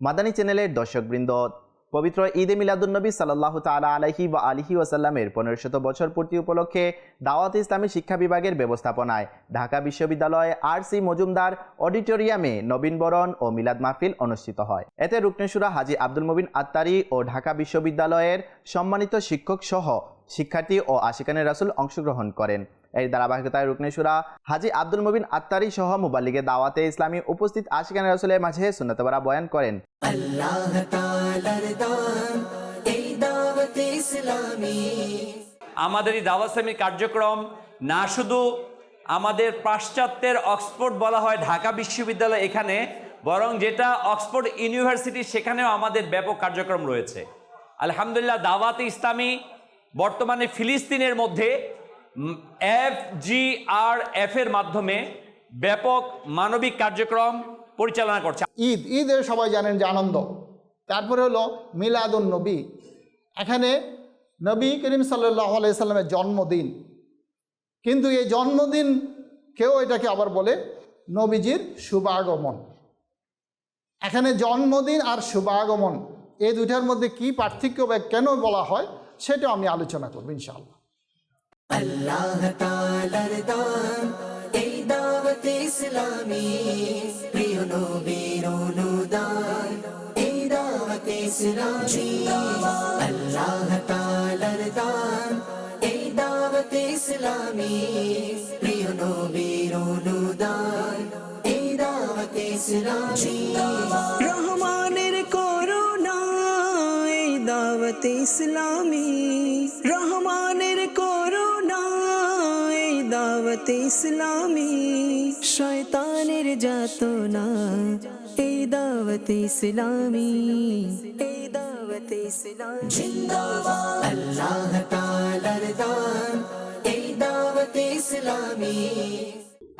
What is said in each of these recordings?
মাদানী চ্যানেলের দর্শকবৃন্দ, পবিত্র ঈদে মিলাদুন্নবী সাল্লাহ তালা আলহি বা আলিহি ওয়াসাল্লামের পনেরো শত বছর পূর্তি উপলক্ষে দাওয়াত ইসলামী শিক্ষা বিভাগের ব্যবস্থাপনায় ঢাকা বিশ্ববিদ্যালয় আর সি মজুমদার অডিটোরিয়ামে নবীনবরণ ও মিলাদ মাহফিল অনুষ্ঠিত হয়। এতে রুকনেশুরা হাজি আব্দুল মবিন আত্তারি ও ঢাকা বিশ্ববিদ্যালয়ের সম্মানিত শিক্ষক সহ শিক্ষার্থী ও আশিকানের রাসুল অংশগ্রহণ করেন। এর ধারাবাহিকতায় রুকনেশুরা হাজি আব্দুল মবিন আত্তারি সহ মুবাল্লিগে দাওয়াতে ইসলামী উপস্থিত আশিকানের রাসুলের মাঝে সুন্নতবারা বয়ান করেন। আল্লাহ তাআলার এই দাওয়াত ইসলামী। আমাদের এই দাওয়াসামি কার্যক্রম না শুধু আমাদের পাশ্চাত্যের অক্সফোর্ড বলা হয় ঢাকা বিশ্ববিদ্যালয় এখানে বরং যেটা অক্সফোর্ড ইউনিভার্সিটি সেখানেও আমাদের ব্যাপক কার্যক্রম রয়েছে। আলহামদুলিল্লাহ দাওয়াতে ইসলামী বর্তমানে ফিলিস্তিনের মধ্যে এফ জি আর এফ এর মাধ্যমে ব্যাপক মানবিক কার্যক্রম পরিচালনা করছে। ঈদ ঈদের সবাই জানেন যে আনন্দ। তারপরে হলো মিলাদুন নবী। এখানে নবী করিম সাল্লাহ জন্মদিন। কিন্তু এই জন্মদিন কেউ এটাকে আবার বলে নবীজির শুভাগমন। এখানে জন্মদিন আর শুভাগমন, এই দুইটার মধ্যে কি পার্থক্য বা কেন বলা হয়, সেটা আমি আলোচনা করব ইনশাআল্লাহ। আল্লাহ তাআলার দান এই দাওয়াত ইসলামী প্রিয় নবীর অনুদান এই দাওয়াত ইসলামী আল্লাহ তাআলার দান এই দাওয়াত ইসলামী প্রিয় নবীর অনুদান এই দাওয়াত ইসলামী রহমানের করুণা এই দাওয়াত ইসলামী এই দাওয়াত ইসলামী শয়তানের যাতনা। এই দাওয়াত ইসলামী এই দাওয়াত ইসলামী। জিন্দাবাদ। আল্লাহ তাআলার দান এই দাওয়াত ইসলামী।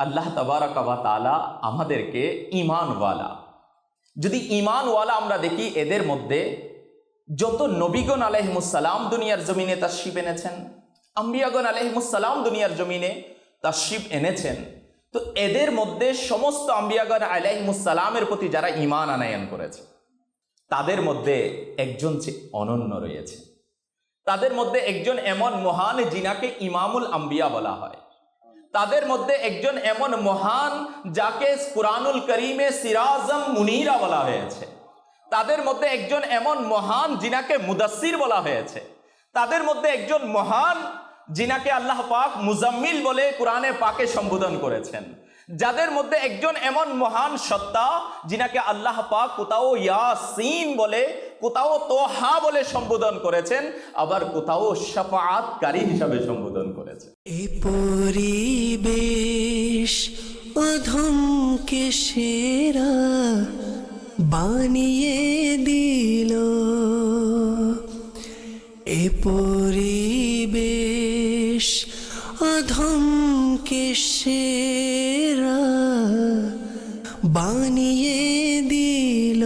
আল্লাহ তাবারাকাবা তালা আমাদেরকে ইমানওয়ালা যদি ইমানওয়ালা আমরা দেখি এদের মধ্যে যত নবীগণ আলহিমুসালাম দুনিয়ার জমিনে তাশিব এনেছেন আম্বিয়াগণ আলহিমুসালাম দুনিয়ার জমিনে তাশিব এনেছেন। তো এদের মধ্যে সমস্ত আম্বিয়াগণ আলহিমুসালামের প্রতি যারা ইমান আনায়ন করেছে, তাদের মধ্যে একজন যে অনন্য রয়েছে। তাদের মধ্যে একজন এমন মহান জিনাকে ইমামুল আম্বিয়া বলা হয়। তাদের মধ্যে একজন এমন মহান যাকে কুরআনুল করিমে সিরাজম মুনিরা বলা হয়েছে। তাদের মধ্যে একজন এমন মহান জিনাকে মুদাসির বলা হয়েছে। তাদের মধ্যে একজন মহান জিনাকে আল্লাহ পাক মুজাম্মিল বলে কোরআনে পাকে সম্বোধন করেছেন। যাদের মধ্যে একজন এমন মহান সত্তা, জিনাকে আল্লাহ পাক কোথাও ইয়াসিন বলে কোথাও তোহা বলে সম্বোধন করেছেন, আবার কোথাও শাফাআতকারী হিসাবে সম্বোধন করেছেন। এ পরিবেশ অধমকে সেরা বানিয়ে দিল। এ পরিবেশ অধমকে সেরা বানিয়ে দিল।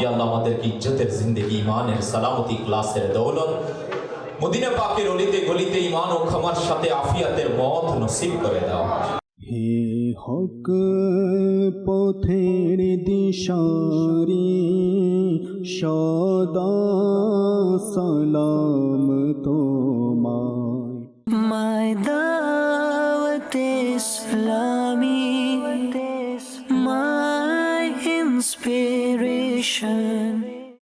ইয়া আল্লাহ আমাদেরকে ইজ্জতের জিন্দেগি ইমানের সালামতি ক্লাসের দৌলত। মদিনা পাকের অলিতে গলিতে ইমান ও ক্ষমার সাথে আফিয়াতের মত নসিব করে দাও। হে হক পথের দিশারি সদা সালাম তোমায় this lami, my inspiration.